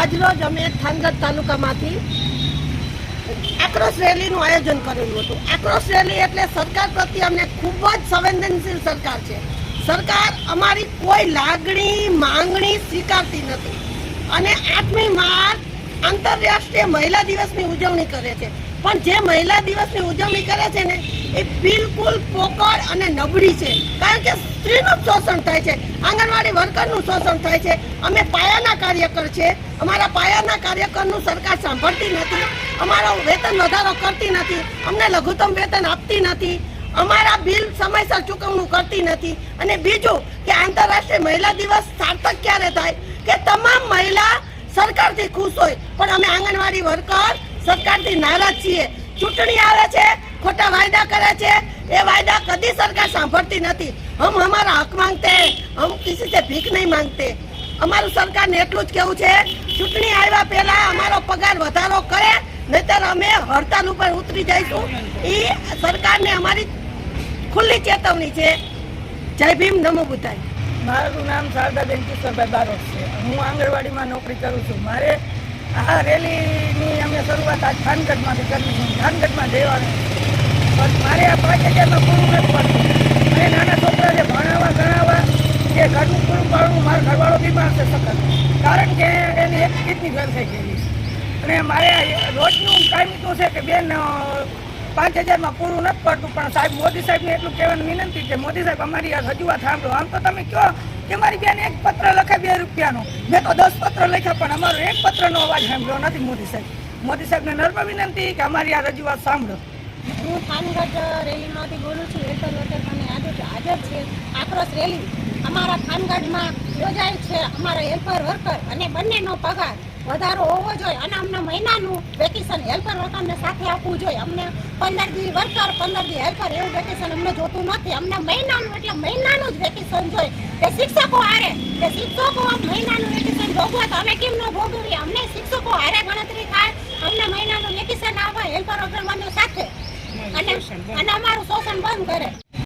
આજરોજ અમે થાનગઢ તાલુકામાંથી આક્રોશ રેલીનું આયોજન કરેલું હતું. આક્રોશ રેલી એટલે સરકાર પ્રત્યે અમને ખૂબ જ સંવેદનશીલ સરકાર છે. સરકાર અમારી કોઈ લાગણી, માંગણી સ્વીકારતી નથી. અને આઠમી માર્ચ આંતરરાષ્ટ્રીય મહિલા દિવસની ઉજવણી કરે છે. પણ જે મહિલા દિવસની ઉજવણી કરે છે ને, એ બિલકુલ પોકળ અને નબળી છે. કારણ કે સ્ત્રીનું શોષણ થાય છે, આંગણવાડી વર્કરનું શોષણ થાય છે. અમે પાયાના કાર્યકર છે. અમારા પાયાના કાર્યકરનું સરકાર સાંભળતી નથી. અમારો વેતન વધારો કરતી નથી. અમને લઘુત્તમ વેતન આપતી નથી. અમારા બિલ સમયસર ચૂકવણું કરતી નથી. અને બીજું કે આંતરરાષ્ટ્રીય મહિલા દિવસ સાર્થક ક્યારે થાય? કે તમામ મહિલા સરકારથી ખુશ હોય. પણ અમે આંગણવાડી વર્કર સરકારથી નારાજ છીએ. ચૂંટણી આવે છે, ખોટા વાયદા કરે છે. એ વાયદા કદી સરકાર સાંભળતી નથી. હમ અમારા હક માંગતે, હમ કિસી સે ભીખ નહીં માંગતે. અમારું સરકારને એટલું જ કેવું છે, ચૂંટણી આવ્યા પહેલા અમારો પગાર વધારો કરે, નહીતર અમે હડતાલ ઉપર ઉતરી જઈશું. એ સરકારને અમારી ખુલ્લી ચેતવણી છે. જય ભીમ, નમો બુધાય મારું નામ શારદાબેન કિશોરભાઈ બારોટ છે. હું આંગણવાડીમાં નોકરી કરું છું. મારે આ રેલીની શરૂઆત આજ ખાનગઢમાંથી કરવી છે. ખાનગઢમાં જવાનું. પણ મારે આ પાંચ હજારમાં પૂરું નથી પડતું અને નાના છોકરાને ભણાવવા, ગણાવવા કે ઘરનું પૂરું પાડવું મારો ઘરવાળો બીમાર છે સખત. કારણ કે એને એક રીતની થઈ ગયેલી અને મારે રોજનું કાયમી છે કે બેન પાંચ હજારમાં પૂરું નથી પડતું, પણ સાહેબ, મોદી સાહેબને એટલું કહેવાની વિનંતી છે. મોદી સાહેબ, અમારી આ રજૂઆત સાંભળો. આમ તો તમે કહો કે મારી બેન એક પત્ર લખે બે રૂપિયાનો. મેં તો દસ પત્ર લખ્યા, પણ અમારો એક પત્રનો અવાજ સાંભળ્યો નથી મોદી સાહેબ. મોદી સાહેબને નર્મ વિનંતી કે અમારી આ રજૂઆત સાંભળો. હું ખાનગઢ રેલીમાંથી બોલું છું હેતલ અને આજે હાજર છે. આક્રોશ રેલી અમારા ખાનગઢમાં યોજાય છે, અમારા હેલ્પર વર્કર અને બંનેનો પગાર વધારો હોવો જોઈએ અને અમને મહિનાનું વેકેશન હેલ્પર વર્કરને સાથે આપવું જોઈએ. અમને પંદર દી વર્કર, પંદર દી હેલ્પર એવું વેકેશન અમને જોતું નથી. અમને મહિનાનું એટલે મહિનાનું જ વેકેશન જોઈએ. તે શિક્ષકો હારે, તે શિક્ષકો મહિનાનું વેકેશન ભોગવે તો અમે કેમ ન ભોગવીએ? અમને શિક્ષકો હારે ગણતરી થાય. મહિનાનું વેકેશન આવે હેલ્પર વર્કર સાથે. અને અને અમારું શોષણ બંધ કરે.